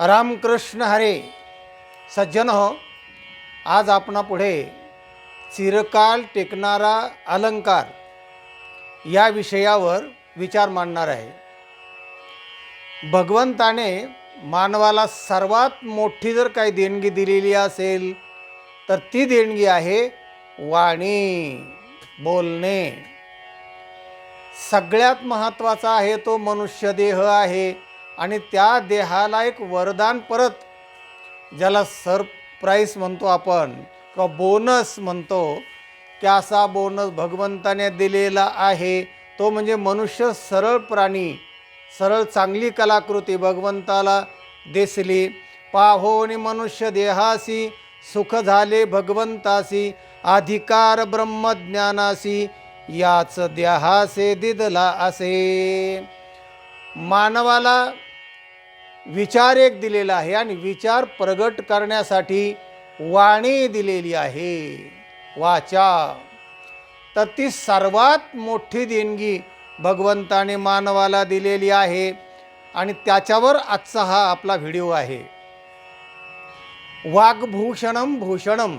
रामकृष्ण हरे। सज्जन हो आज आपणापुढे चिरकाल टेकणारा अलंकार या विषयावर विचार मांडणार आहे. भगवंताने मानवाला सर्वात मोठी जर काही देणगी दिलेली असेल तर ती देणगी आहे वाणी बोलणे. सगळ्यात महत्त्वाचा आहे तो मनुष्य देह आहे. आणि त्या देहाला एक वरदान परत ज्याला सरप्राईज म्हणतो आपण किंवा बोनस म्हणतो की असा बोनस भगवंताने दिलेला आहे तो म्हणजे मनुष्य सरळ प्राणी सरळ चांगली कलाकृती भगवंताला दिसली. पाहोनी मनुष्य देहासी सुख झाले भगवंतासी अधिकार ब्रह्मज्ञानासी याच देहासे दिदला असे. मानवाला विचार एक दिलेला आहे आणि विचार प्रगट करण्यासाठी वाणी दिलेली आहे. वाचा. तर ती सर्वात मोठी देणगी भगवंताने मानवाला दिलेली आहे आणि त्याच्यावर आजचा हा आपला व्हिडिओ आहे. वाग्भूषणम भूषणम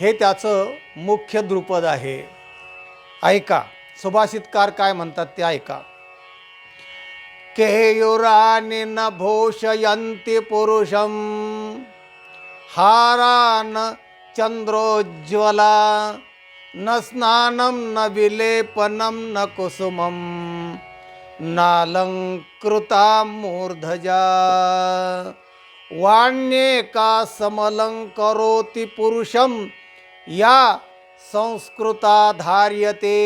हे त्याचं मुख्य द्रुपद आहे. ऐका. सुभाषितकार काय म्हणतात ते ऐका. केयुरानि न भूषयन्ति पुरुषं हारान् चन्द्रोज्ज्वला न स्नानं न विलेपनं न कुसुमं नालङ्कृता मूर्धजा। वाण्येका समलङ्करोति पुरुषं या संस्कृता धार्यते।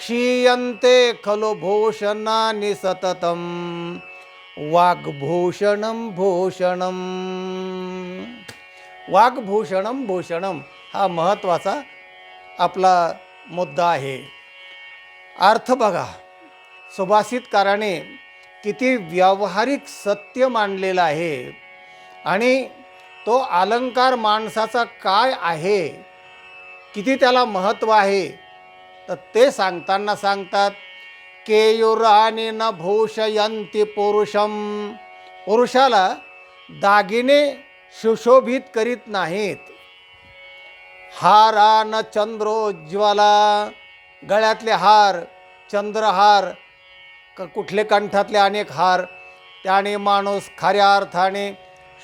क्षीयन्ते खलु भूषणानि सततं वाग्भूषणं भूषणं वाग्भूषणं भूषणं हा महत्त्वाचा आपला मुद्दा आहे. अर्थ बघा सुभाषितकाराने किती व्यावहारिक सत्य मांडलेलं आहे आणि तो अलंकार माणसाचा काय आहे किती त्याला महत्त्व आहे तर ते सांगताना सांगतात केयुराने न भूषयंती पुरुषम. पुरुषाला दागिने सुशोभित करीत नाहीत. हारा न चंद्रोज्ज्वला गळ्यातले हार चंद्रहार क कुठले कंठातले अनेक हार त्याने माणूस खऱ्या अर्थाने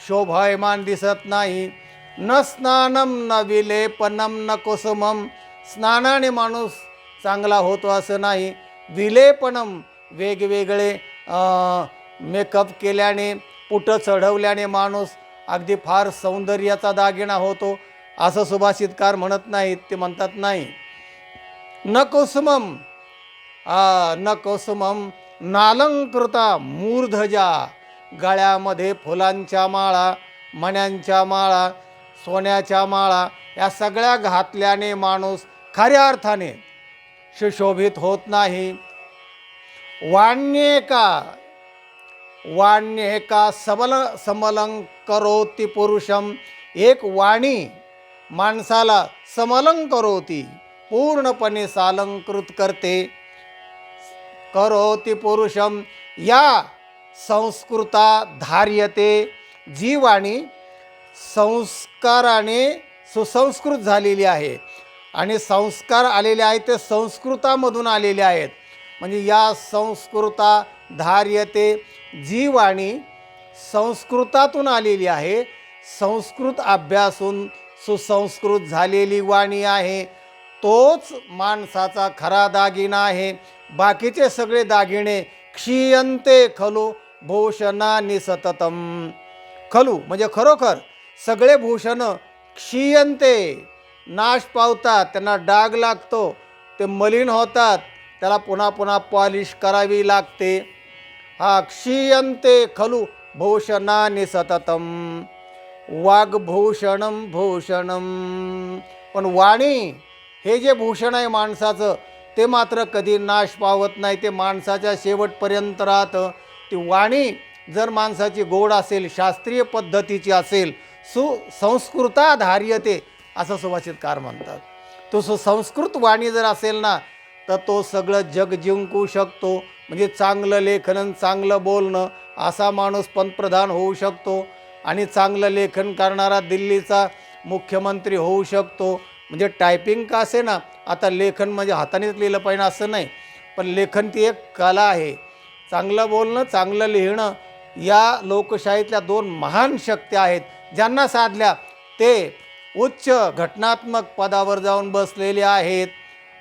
शोभायमान दिसत नाही. न स्नानम न विलेपनम न कुसुमम स्नानाने माणूस चांगला होतो असं नाही. विलेपणम वेगवेगळे मेकअप केल्याने पुटं चढवल्याने माणूस अगदी फार सौंदर्याचा दागिना होतो असं सुभाषितकार म्हणत नाहीत ते म्हणतात नाही. न कुसुमम न कुसुमम नालंकृता मूर्धजा गळ्यामध्ये फुलांच्या माळा मण्यांच्या माळा सोन्याच्या माळा या सगळ्या घातल्याने माणूस खऱ्या अर्थाने सुशोभित होत नाही. वाण्येका वाण्येका सबल समलंग करोती पुरुषम? एक वाणी माणसाला समलंकरोती पूर्णपणे सालंकृत करते. करोती पुरुषम या संस्कृता धार्यते. जी वाणी संस्काराने सुसंस्कृत झालेली आहे. आणि संस्कार आलेले आहेत ते संस्कृतामधून आलेले आहेत. म्हणजे या संस्कृता धार्यते जी वाणी संस्कृतातून आलेली आहे. संस्कृत अभ्यासून सुसंस्कृत झालेली वाणी आहे. तोच माणसाचा खरा दागिना आहे. बाकीचे सगळे दागिने क्षीयंते खलू भूषणानी सततम खलू म्हणजे खरोखर सगळे भूषण क्षीयंते. नाश पावतात त्यांना डाग लागतो ते मलिन होतात त्याला पुन्हा पुन्हा पॉलिश करावी लागते. हा क्षीयंते खलू भूषणाने सततम। वाग्भूषणम भूषणम। पण वाणी हे जे भूषण आहे माणसाचं ते मात्र कधी नाश पावत नाही ते माणसाच्या शेवटपर्यंत राहतं. ती वाणी जर माणसाची गोड असेल शास्त्रीय पद्धतीची असेल सुसंस्कृताधार्यते असं सुभाषितकार म्हणतात. तो सुसंस्कृत वाणी जर असेल ना तर तो सगळं जग जिंकू शकतो. म्हणजे चांगलं लेखन चांगलं बोलणं असा माणूस पंतप्रधान होऊ शकतो. आणि चांगलं लेखन करणारा दिल्लीचा मुख्यमंत्री होऊ शकतो. म्हणजे टायपिंग का असे ना आता लेखन म्हणजे हातानेच लिहिलं पाहिजे असं नाही. पण लेखन ती एक कला आहे. चांगलं बोलणं चांगलं लिहिणं या लोकशाहीतल्या दोन महान शक्त्या आहेत. ज्यांना साधल्या ते उच्च घटनात्मक पदावर जाऊन बसलेले आहेत.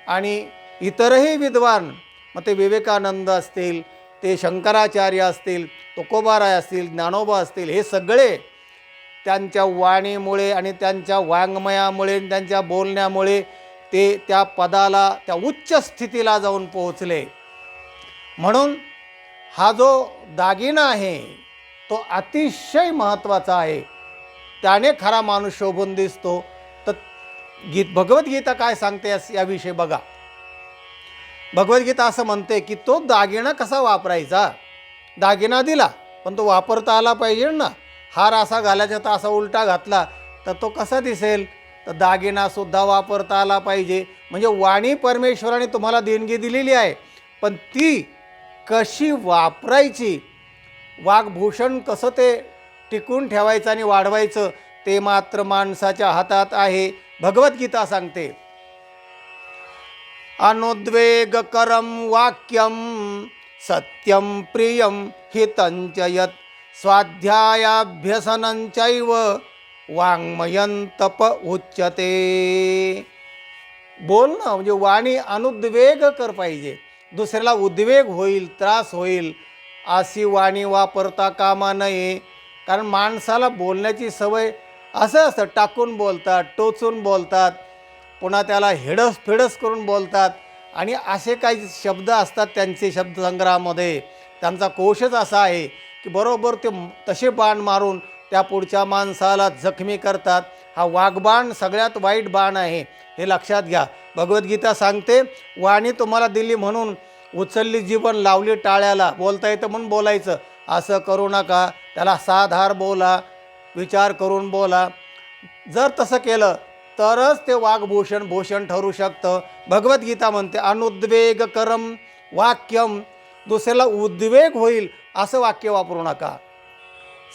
आणि इतरही विद्वान मग ते विवेकानंद असतील ते शंकराचार्य असतील तुकोबाराय असतील ज्ञानोबा असतील हे सगळे त्यांच्या वाणीमुळे आणि त्यांच्या वाङ्मयामुळे आणि त्यांच्या बोलण्यामुळे ते त्या पदाला त्या उच्च स्थितीला जाऊन पोहोचले. म्हणून हा जो दागिना आहे तो अतिशय महत्त्वाचा आहे. त्याने खरा माणूस शोभून दिसतो. तर गीत भगवद्गीता काय सांगते याविषयी बघा. भगवद्गीता असं म्हणते की तो दागिना कसा वापरायचा? दागिना दिला पण तो वापरता आला पाहिजे ना. हार असा घालायचा तर असा उलटा घातला तर तो कसा दिसेल? तर दागिनासुद्धा वापरता आला पाहिजे. म्हणजे वाणी परमेश्वराने तुम्हाला देणगी दिलेली आहे. पण ती कशी वापरायची? वाघभूषण कसं ते टिकून ठेवायचं आणि वाढवायचं ते मात्र माणसाच्या हातात आहे भगवद्गीता सांगते. अनुद्वेगकरं वाक्यं सत्यं प्रियं हितंच यत स्वाध्यायाभ्यसनंचैव वाङ्मयन तप बोल बोलणं म्हणजे वाणी अनुद्वेग कर पाहिजे. दुसऱ्याला उद्वेग होईल त्रास होईल अशी वाणी वापरता कामा नये. कारण माणसाला बोलण्याची सवय असं असतं टाकून बोलतात टोचून बोलतात पुन्हा त्याला हेडस फेडस करून बोलतात. आणि असे काही शब्द असतात त्यांचे शब्दसंग्रहामध्ये. त्यांचा कोशच असा आहे की बरोबर ते तसे बाण मारून त्या पुढच्या माणसाला जखमी करतात. हा वाघबाण सगळ्यात वाईट बाण आहे हे लक्षात घ्या. भगवद्गीता सांगते वाणी तुम्हाला दिली म्हणून उचलली जीवन लावली टाळ्याला. बोलता येतं म्हणून बोलायचं. असं करू नका. त्याला साधार बोला विचार करून बोला. जर तसं केलं तरच ते वाघभूषण भूषण ठरू शकतं. भगवद्गीता म्हणते अनुद्वेग करम वाक्यम दुसऱ्याला उद्वेग होईल असं वाक्य वापरू नका.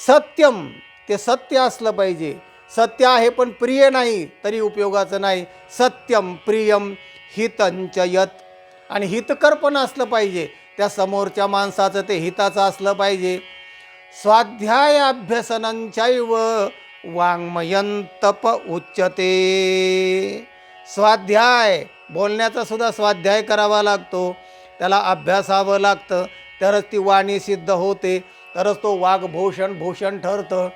सत्यम ते सत्य असलं पाहिजे. सत्य आहे पण प्रिय नाही तरी उपयोगाचं नाही. सत्यम प्रियम हितंच यत. आणि हितकर पण असलं पाहिजे. त्या समोरच्या माणसाचं ते हिताचं असलं पाहिजे. स्वाध्याय अभ्यसनांच्याव वाङ्मयंतप तप स्वाध्याय बोलण्याचा सुद्धा स्वाध्याय करावा लागतो. त्याला अभ्यासावं लागतं. तरच ती वाणी सिद्ध होते. तरच तो वाघभूषण भूषण ठरतं.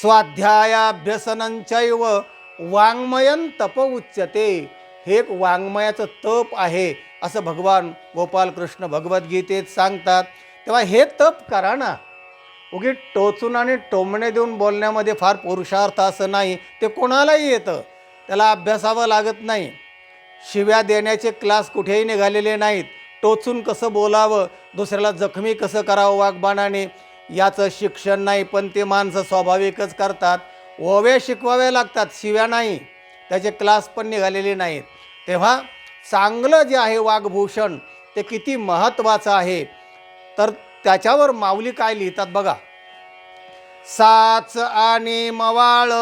स्वाध्यायाभ्यसनांच्याव वाङ्मयन तप उच्चते हे एक वाङ्मयाचं तप आहे. असं भगवान गोपालकृष्ण भगवद्गीतेत सांगतात. तेव्हा हे तप करा ना. उगी टोचून आणि टोमणे देऊन बोलण्यामध्ये फार पुरुषार्थ असं नाही. ते कोणालाही येतं. त्याला अभ्यासावं लागत नाही. शिव्या देण्याचे क्लास कुठेही निघालेले नाहीत. टोचून कसं बोलावं? दुसऱ्याला जखमी कसं करावं वाघबाणाने याचं शिक्षण नाही पण ते माणसं स्वाभाविकच करतात. ओव्या शिकवाव्या लागतात शिव्या नाही. त्याचे क्लास पण निघालेले नाहीत. तेव्हा चांगलं जे आहे वाघभूषण ते किती महत्त्वाचं आहे. तर त्याच्यावर माऊली काय लिहितात बघा. साच आणि मवाळ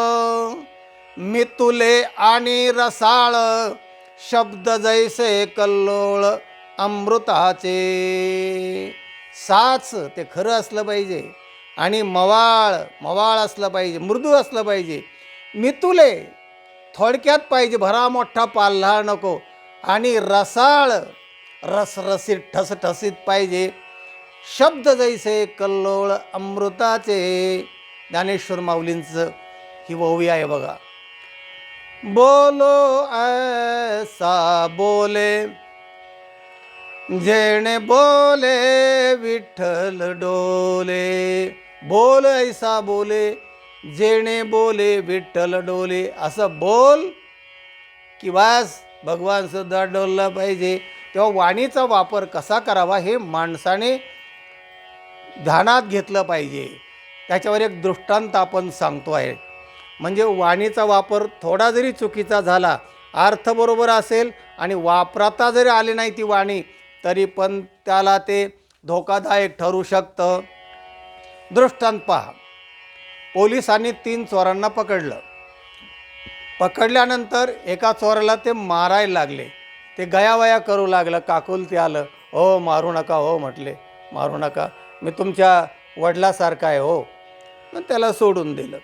मितुले आणि रसाळ शब्द जैसे कल्लोळ अमृताचे. साच ते खरं असलं पाहिजे आणि मवाळ मवाळ असलं पाहिजे मृदू असलं पाहिजे. मितुले थोडक्यात पाहिजे भरा मोठा पाल्हा नको. आणि रसाळ रसरसीत ठसठसीत पाहिजे. शब्द जैसे कल्लोळ अमृताचे. ज्ञानेश्वर माऊलींचं ही ओवी आहे बघा. बोलो ऐसा बोले. जेणे बोले विठ्ठल डोले. बोल ऐसा बोले. जेणे बोले विठ्ठल डोले. असं बोल की वास भगवान सुद्धा डोलला पाहिजे. तेव्हा वाणीचा वापर कसा करावा हे माणसाने ध्यानात घेतलं पाहिजे. त्याच्यावर एक दृष्टांत आपण सांगतो आहे. म्हणजे वाणीचा वापर थोडा जरी चुकीचा झाला अर्थ बरोबर असेल आणि वापरता जरी आली नाही ती वाणी तरी पण त्याला ते धोकादायक ठरू शकतं. दृष्टांत पहा. पोलिसांनी तीन चोरांना पकडलं. पकडल्यानंतर एका चोराला ते मारायला लागले. ते गयावया करू लागलं. काकुलती आलं. हो मारू नका हो म्हटले. मारू नका. मी तुमच्या वडिलासारखा आहे हो. मग त्याला सोडून दिलं.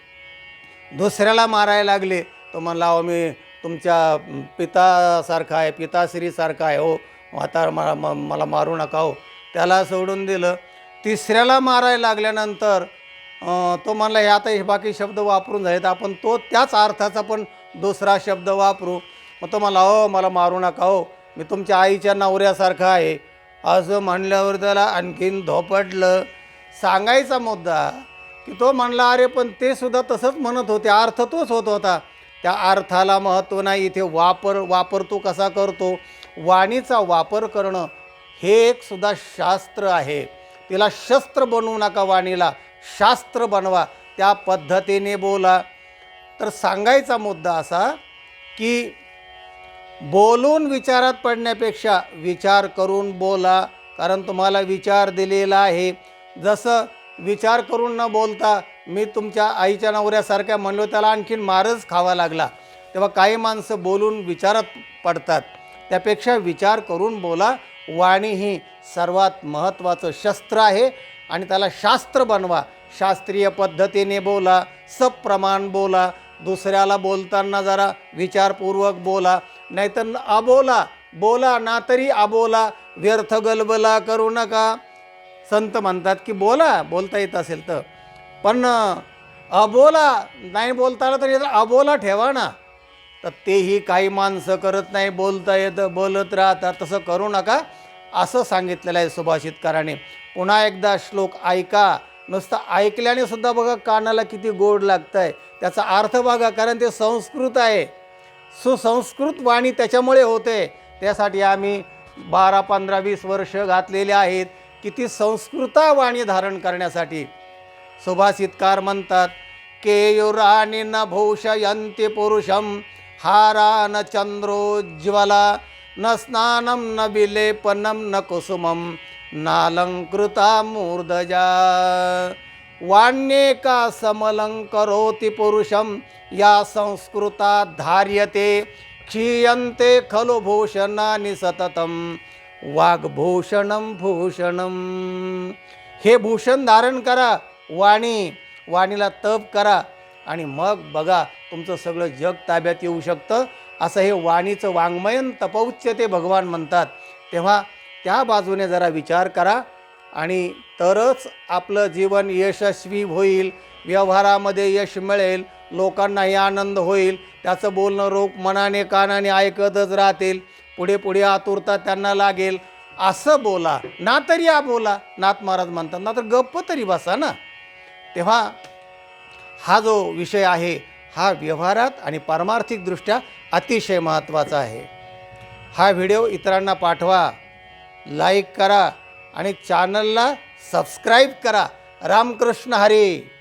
दुसऱ्याला मारायला लागले. तो म्हणला अहो मी तुमच्या पितासारखा आहे पिताश्रीसारखा आहे हो. आता मला मला मारू नका हो. त्याला सोडून दिलं. तिसऱ्याला मारायला लागल्यानंतर तो म्हणला हे आता हे बाकी शब्द वापरून झालेत. आपण तो त्याच अर्थाचा पण दुसरा शब्द वापरू. मग तो मला हो मला मारू नका हो. मी तुमच्या आईच्या नवऱ्यासारखा आहे. असं म्हणल्यावर त्याला आणखीन धोपटलं. सांगायचा मुद्दा की तो म्हणला अरे पण ते सुद्धा तसंच म्हणत होते. अर्थ तोच होत होता. त्या अर्थाला महत्त्व नाही. इथे वापर वापर तो कसा करतो? वाणीचा वापर करणं हे एक सुद्धा शास्त्र आहे. तिला शस्त्र बनवू नका वाणीला. शास्त्र बनवा. त्या पद्धतीने बोला. तर सांगायचा मुद्दा असा की बोलून विचारात पडण्यापेक्षा विचार करून बोला कारण तुम्हाला विचार दिलेला आहे. जसं विचार करून न बोलता मी तुमच्या आईच्या नवऱ्यासारख्या म्हणलो त्याला आणखीन मारच खावा लागला. तेव्हा काही माणसं बोलून विचारात पडतात. त्यापेक्षा विचार करून बोला वाणी ही सर्वात महत्त्वाचं शस्त्र आहे आणि त्याला शास्त्र बनवा. शास्त्रीय पद्धतीने बोला सप्रमाण बोला दुसऱ्याला बोलताना जरा विचारपूर्वक बोला. नाहीतर अबोला बोला ना तरी अबोला व्यर्थ गलबला करू नका. संत म्हणतात की बोला बोलता येत असेल तर. पण अबोला नाही बोलताना तरी अबोला ठेवा ना. तर तेही काही माणसं करत नाही बोलता येतं बोलत राहतात तसं करू नका. असं सांगितलेलं आहे सुभाषितकाराने. पुन्हा एकदा श्लोक ऐका. नुसतं ऐकल्याने सुद्धा बघा कानाला किती गोड लागतं आहे त्याचा अर्थ बघा कारण ते संस्कृत आहे. सुसंस्कृत वाणी त्याच्यामुळे होते. त्यासाठी आम्ही बारा पंधरा वीस वर्ष घातलेले आहेत किती संस्कृता वाणी धारण करण्यासाठी. सुभाषितकार म्हणतात केयुराणी न भूषयंती पुरुषं हारा न चंद्रोज्ज्वला न स्नानं न विलेपनं न कुसुमं नालंकृता मूर्धजा। वाण्येका समलंकरोति पुरुषं या संस्कृता धार्यते क्षीयन्ते खलु भूषणानि सततं वाग्भूषणं भूषणं हे भूषण धारण करा वाणी वाणीला तप करा आणि मग बघा तुमचं सगळं जग ताब्यात येऊ शकतं. असं हे वाणीचं वाङ्मयन तपौच्यते भगवान म्हणतात. तेव्हा त्या बाजूने जरा विचार करा. आणि तरच आपलं जीवन यशस्वी होईल व्यवहारामध्ये यश मिळेल लोकांनाही आनंद होईल. त्याचं बोलणं रोख मनाने कानाने ऐकतच राहतील. पुढे पुढे आतुरता त्यांना लागेल. असं बोला ना तरी या बोला. नाथ महाराज म्हणतात ना तर गप्प तरी बसा ना. तेव्हा हा जो विषय आहे हा व्यवहारात आणि पारमार्थिकदृष्ट्या अतिशय महत्त्वाचा आहे. हा व्हिडिओ इतरांना पाठवा लाईक करा आणि चॅनलला सबस्क्राईब करा. रामकृष्ण हरी.